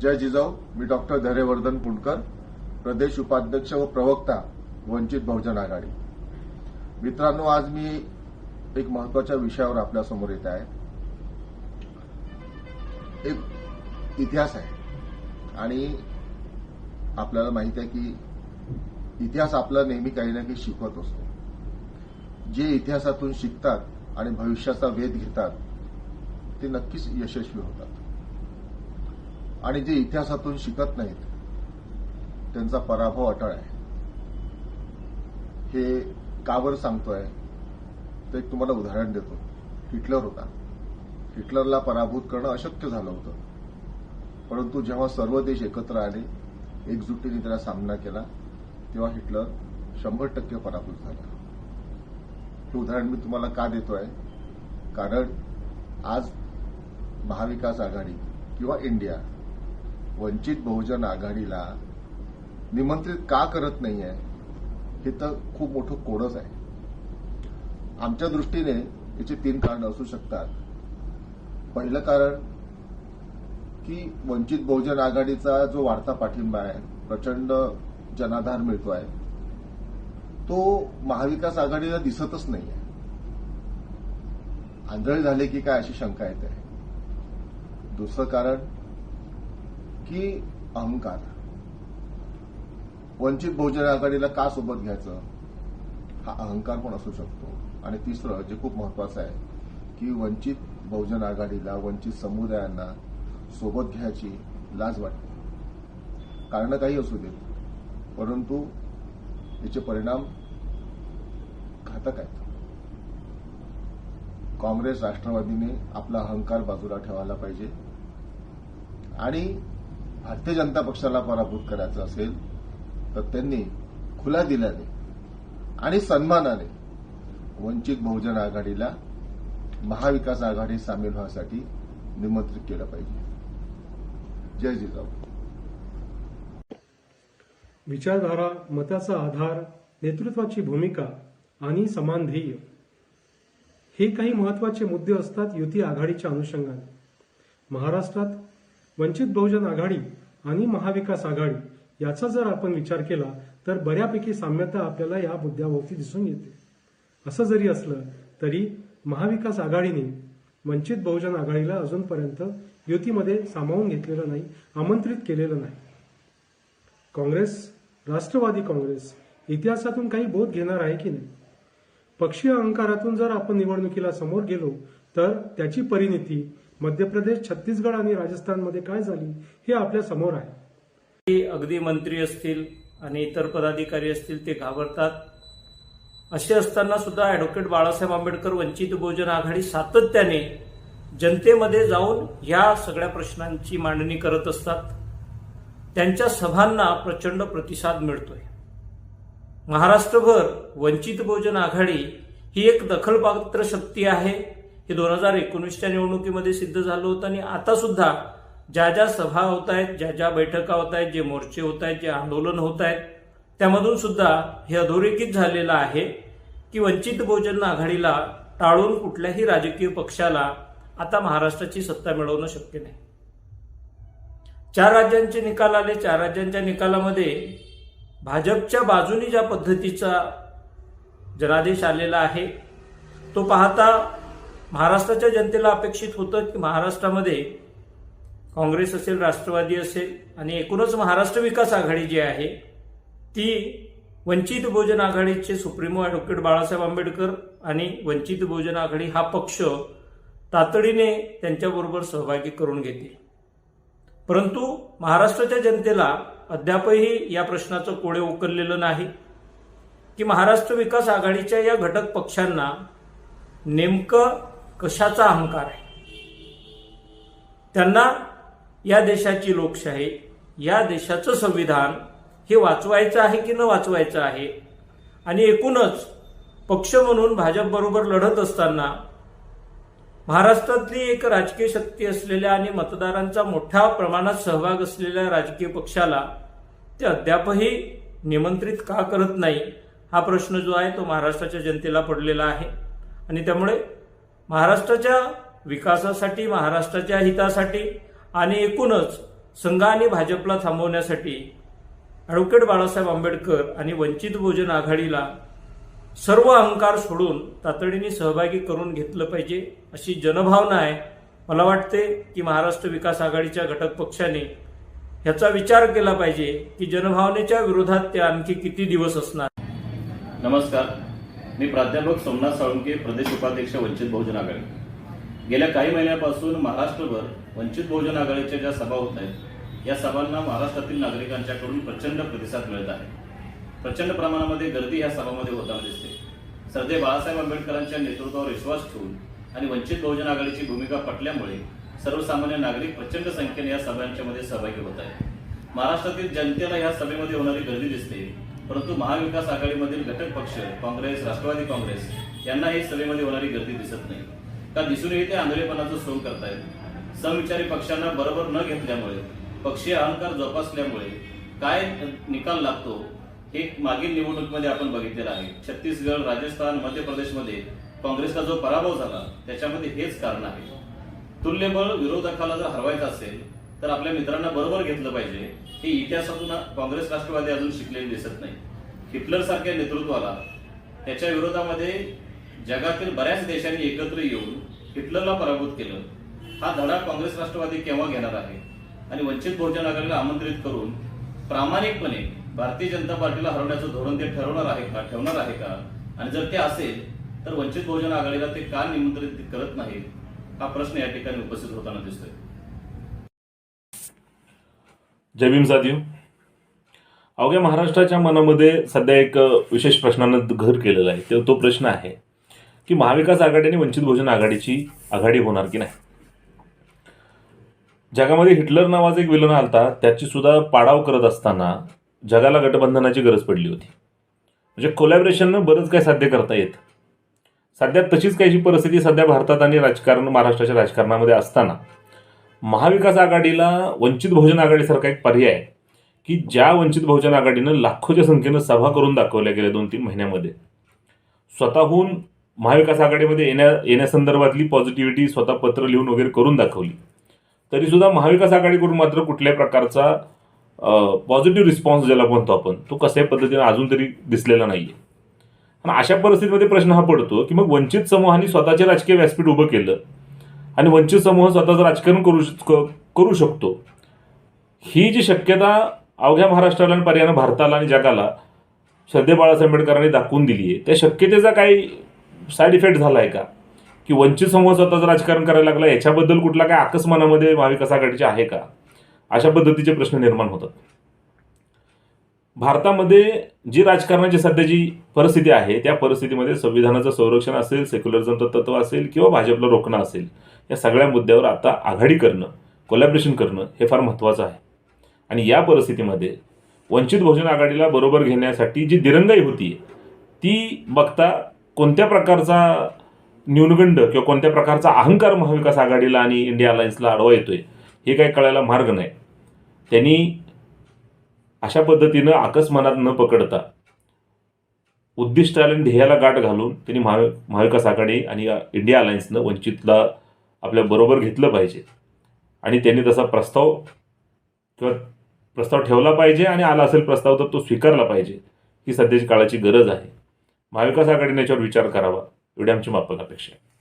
जय जिजाऊ मी डॉक्टर धैर्यवर्धन पुणकर प्रदेश उपाध्यक्ष व प्रवक्ता वंचित बहुजन आघाडी. मित्रांनो आज मी एक महत्त्वाच्या विषयावर आपल्यासमोर येत आहे. एक इतिहास आहे. आणि आपल्याला माहीत आहे की इतिहास आपला नेहमी काही ना काही शिकवत असतो. जे इतिहासातून शिकतात आणि भविष्याचा वेध घेतात ते नक्कीच यशस्वी होतात. आणि जे इतिहासातून शिकत नाहीत त्यांचा पराभव अटळ आहे. हे का बरं सांगतोय? तर एक तुम्हाला उदाहरण देतो. हिटलर होता. हिटलरला पराभूत करणं अशक्य झालं होतं. परंतु जेव्हा सर्व देश एकत्र आले एकजुटीने त्याला सामना केला तेव्हा हिटलर शंभर टक्के पराभूत झाला. हे उदाहरण मी तुम्हाला का देतोय? कारण आज महाविकास आघाडी किंवा इंडिया वंचित बहुजन आघाडीला निमंत्रित का करत नाहीये हे तर खूप मोठं कोडच आहे. आमच्या दृष्टीने याची तीन कारणं असू शकतात. पहिलं कारण की वंचित बहुजन आघाडीचा जो वाढता पाठिंबा आहे प्रचंड जनाधार मिळतो आहे तो महाविकास आघाडीला दिसतच नाहीये. आंधळी झाले की काय अशी शंका येते. दुसरं कारण की अहंकार. वंचित बहुजन आघाडीला का सोबत घ्यायचं? हा अहंकार पण असू शकतो. आणि तिसरं जे खूप महत्वाचं आहे की वंचित बहुजन आघाडीला वंचित समुदायांना सोबत घ्यायची लाज वाटते. कारण काही असू देत परंतु याचे परिणाम घातक आहेत. काँग्रेस राष्ट्रवादीने आपला अहंकार बाजूला ठेवायला पाहिजे. आणि भारतीय जनता पक्षाला पराभूत करायचं असेल तर त्यांनी खुला दिल्याने आणि सन्मानाने वंचित बहुजन आघाडीला महाविकास आघाडी सामील व्हायसाठी निमंत्रित केलं पाहिजे. जय जिजाऊ. विचारधारा मताचा आधार नेतृत्वाची भूमिका आणि समान ध्येय हे काही महत्त्वाचे मुद्दे असतात युती आघाडीच्या अनुषंगाने. महाराष्ट्रात वंचित बहुजन आघाडी आणि महाविकास आघाडी याचा जर आपण विचार केला तर बऱ्यापैकी साम्यता आपल्याला या मुद्द्यावरती दिसून येते. असं जरी असलं तरी महाविकास आघाडीने वंचित बहुजन आघाडीला अजूनपर्यंत युतीमध्ये सामावून घेतलेलं नाही आमंत्रित केलेलं नाही. काँग्रेस राष्ट्रवादी काँग्रेस इतिहासातून काही बोध घेणार आहे की नाही? पक्षीय अहंकारातून जर आपण निवडणुकीला समोर गेलो तर त्याची परिणिती मध्य प्रदेश छत्तीसगड आणि राजस्थानमध्ये काय झाली हे आपल्यासमोर आहे. की अगदी मंत्री असतील आणि इतर पदाधिकारी असतील ते घाबरतात. असे असताना सुद्धा ॲडव्होकेट बाळासाहेब आंबेडकर वंचित बहुजन आघाडी सातत्याने जनतेमध्ये जाऊन या सगळ्या प्रश्नांची मांडणी करत असतात. त्यांच्या सभांना प्रचंड प्रतिसाद मिळतोय. महाराष्ट्रभर वंचित बहुजन आघाडी ही एक दखलपात्र शक्ती आहे. हे दोन हजार एकोणीसच्या निवडणुकीमध्ये सिद्ध झालं होतं आणि आता सुद्धा ज्या ज्या सभा होत आहेत ज्या ज्या बैठका होत आहेत जे मोर्चे होत आहेत जे आंदोलन होत आहेत त्यामधून सुद्धा हे अधोरेखित झालेलं आहे की वंचित बहुजन आघाडीला टाळून कुठल्याही राजकीय पक्षाला आता महाराष्ट्राची सत्ता मिळवणं शक्य नाही. चार राज्यांचे निकाल आले. चार राज्यांच्या निकालामध्ये भाजपच्या बाजूनी ज्या पद्धतीचा जनादेश आलेला आहे तो पाहता महाराष्ट्राच्या जनतेला अपेक्षित होतं की महाराष्ट्रामध्ये काँग्रेस असेल राष्ट्रवादी असेल आणि एकूणच महाराष्ट्र विकास आघाडी जी आहे ती वंचित बहुजन आघाडीचे सुप्रीमो ॲडव्होकेट बाळासाहेब आंबेडकर आणि वंचित बहुजन आघाडी हा पक्ष तातडीने त्यांच्याबरोबर सहभागी करून घेतील. परंतु महाराष्ट्राच्या जनतेला अद्यापही या प्रश्नाचं कोडे उकललेलं नाही की महाराष्ट्र विकास आघाडीच्या या घटक पक्षांना नेमकं कशाचा अहंकार आहे? त्यांना या देशाची लोकशाही या देशाचं संविधान हे वाचवायचं आहे की न वाचवायचं आहे? आणि एकूणच पक्ष म्हणून भाजपबरोबर लढत असताना महाराष्ट्रातली एक राजकीय शक्ती असलेल्या आणि मतदारांचा मोठ्या प्रमाणात सहभाग असलेल्या राजकीय पक्षाला ते अद्यापही निमंत्रित का करत नाही हा प्रश्न जो आहे तो महाराष्ट्राच्या जनतेला पडलेला आहे. आणि त्यामुळे महाराष्ट्राच्या विकासासाठी महाराष्ट्राच्या हितासाठी आणि एकूणच संघ आणि भाजपला थांबवण्यासाठी ॲडव्होकेट बाळासाहेब आंबेडकर आणि वंचित बहुजन आघाडीला सर्व अहंकार सोडून तातडीने सहभागी करून घेतलं पाहिजे अशी जनभावना आहे. मला वाटते की महाराष्ट्र विकास आघाडीच्या घटक पक्षाने ह्याचा विचार केला पाहिजे की जनभावनेच्या विरोधात ते आणखी किती दिवस असणार? नमस्कार. मी प्राध्यापक सोमनाथ साळुंके प्रदेश उपाध्यक्ष वंचित बहुजन आघाडी. गेल्या काही महिन्यापासून महाराष्ट्रभर वंचित बहुजन आघाडीच्या ज्या सभा होत आहेत या सभांना महाराष्ट्रातील नागरिकांच्याकडून प्रचंड प्रतिसाद मिळत आहे. प्रचंड प्रमाणामध्ये गर्दी या सभामध्ये होताना दिसते. सरदे बाळासाहेब आंबेडकरांच्या नेतृत्वावर विश्वास ठेवून आणि वंचित बहुजन आघाडीची भूमिका पटल्यामुळे सर्वसामान्य नागरिक प्रचंड संख्येने या सभांच्यामध्ये सहभागी होत आहेत. महाराष्ट्रातील जनतेला या सभेमध्ये होणारी गर्दी दिसते परंतु महाविकास आघाडीमधील घटक पक्ष काँग्रेस राष्ट्रवादी काँग्रेस यांना ही सभेमध्ये होणारी गर्दी दिसत नाही. का दिसूनही ते आंधळेपणाचं सोंग करतायत. समविचारी पक्षांना बरोबर न घेतल्यामुळे पक्षीय अहंकार जोपासल्यामुळे काय निकाल लागतो हे मागील निवडणुकीमध्ये आपण बघितलेलं आहे. छत्तीसगड राजस्थान मध्य प्रदेशमध्ये काँग्रेसचा जो पराभव झाला त्याच्यामध्ये हेच कारण आहे. तुल्यबळ विरोधकाला जर हरवायचं असेल तर आपल्या मित्रांना बरोबर घेतलं पाहिजे. हे इतिहासातून काँग्रेस राष्ट्रवादी अजून शिकलेले दिसत नाही. हिटलर सारख्या नेतृत्वाला त्याच्या विरोधामध्ये जगातील बऱ्याच देशांनी एकत्र येऊन हिटलरला पराभूत केलं. हा धडा काँग्रेस राष्ट्रवादी केव्हा घेणार आहे? आणि वंचित बहुजन आघाडीला आमंत्रित करून प्रामाणिकपणे भारतीय जनता पार्टीला हरवण्याचं धोरण ते ठरवणार आहे का? ठेवणार आहे का? आणि जर ते असेल तर वंचित बहुजन आघाडीला ते का निमंत्रित करत नाहीत? हा प्रश्न या ठिकाणी उपस्थित होताना दिसतोय. जय भीम साधिव अवघ्या महाराष्ट्राच्या मनामध्ये सध्या एक विशेष प्रश्नानं घर केलेलं आहे. तो तो प्रश्न आहे की महाविकास आघाडी आणि वंचित बहुजन आघाडीची आघाडी होणार की नाही? जगामध्ये हिटलर नावाचा एक विलन आलता त्याची सुद्धा पाडाव करत असताना जगाला गटबंधनाची गरज पडली होती. म्हणजे कोलॅबरेशननं बरंच काय साध्य करता येत. सध्या तशीच काही परिस्थिती सध्या भारतात आणि राजकारण महाराष्ट्राच्या राजकारणामध्ये असताना. महाविकास आघाडीला वंचित बहुजन आघाडीसारखा एक पर्याय आहे की ज्या वंचित बहुजन आघाडीनं लाखोच्या संख्येनं सभा करून दाखवल्या गेल्या दोन तीन महिन्यामध्ये. स्वतःहून महाविकास आघाडीमध्ये येण्या येण्यासंदर्भातली पॉझिटिव्हिटी स्वतः पत्र लिहून वगैरे करून दाखवली. तरीसुद्धा महाविकास आघाडीकडून मात्र कुठल्याही प्रकारचा पॉझिटिव्ह रिस्पॉन्स ज्याला म्हणतो आपण तो कशाही पद्धतीने अजून तरी दिसलेला नाही आहे आणि अशा परिस्थितीमध्ये प्रश्न हा पडतो की मग वंचित समूहाने स्वतःचे राजकीय व्यासपीठ उभं केलं आणि वंचित समूह स्वतःचं राजकारण करू क- करू शकतो. ही जी शक्यता अवघ्या महाराष्ट्राला आणि पर्यायानं भारताला आणि जगाला सध्या बाळासाहेब आंबेडकरांनी दाखवून दिली आहे त्या शक्यतेचा काही साईड इफेक्ट झाला आहे का? की वंचित समूह स्वतःचं राजकारण करायला लागला याच्याबद्दल कुठला काय आकस्मानामध्ये महाविकास आघाडीचे आहे का? अशा पद्धतीचे प्रश्न निर्माण होतात. भारतामध्ये जी राजकारणाची सध्याची परिस्थिती आहे त्या परिस्थितीमध्ये संविधानाचं संरक्षण असेल सेक्युलरिझमचं तत्व असेल किंवा भाजपला रोखणं असेल या सगळ्या मुद्द्यावर आता आघाडी करणं कोलॅबरेशन करणं हे फार महत्त्वाचं आहे. आणि या परिस्थितीमध्ये वंचित बहुजन आघाडीला बरोबर घेण्यासाठी जी दिरंगाई होती ती बघता कोणत्या प्रकारचा न्यूनगंड किंवा कोणत्या प्रकारचा अहंकार महाविकास आघाडीला आणि इंडिया अलायन्सला अडवा येतोय हे काही कळायला मार्ग नाही. त्यांनी अशा पद्धतीनं आकस्मनात न पकडता उद्दिष्टाला आणि ध्येयाला गाठ घालून त्यांनी महा महाविकास आघाडी आणि इंडिया अलायन्सनं वंचितला आपल्या बरोबर घेतलं पाहिजे. आणि त्यांनी तसा प्रस्ताव किंवा प्रस्ताव ठेवला पाहिजे आणि आला असेल प्रस्ताव तर तो स्वीकारला पाहिजे ही सध्याची काळाची गरज आहे. महाविकास आघाडीने याच्यावर विचार करावा एवढी आमची माफक अपेक्षा आहे.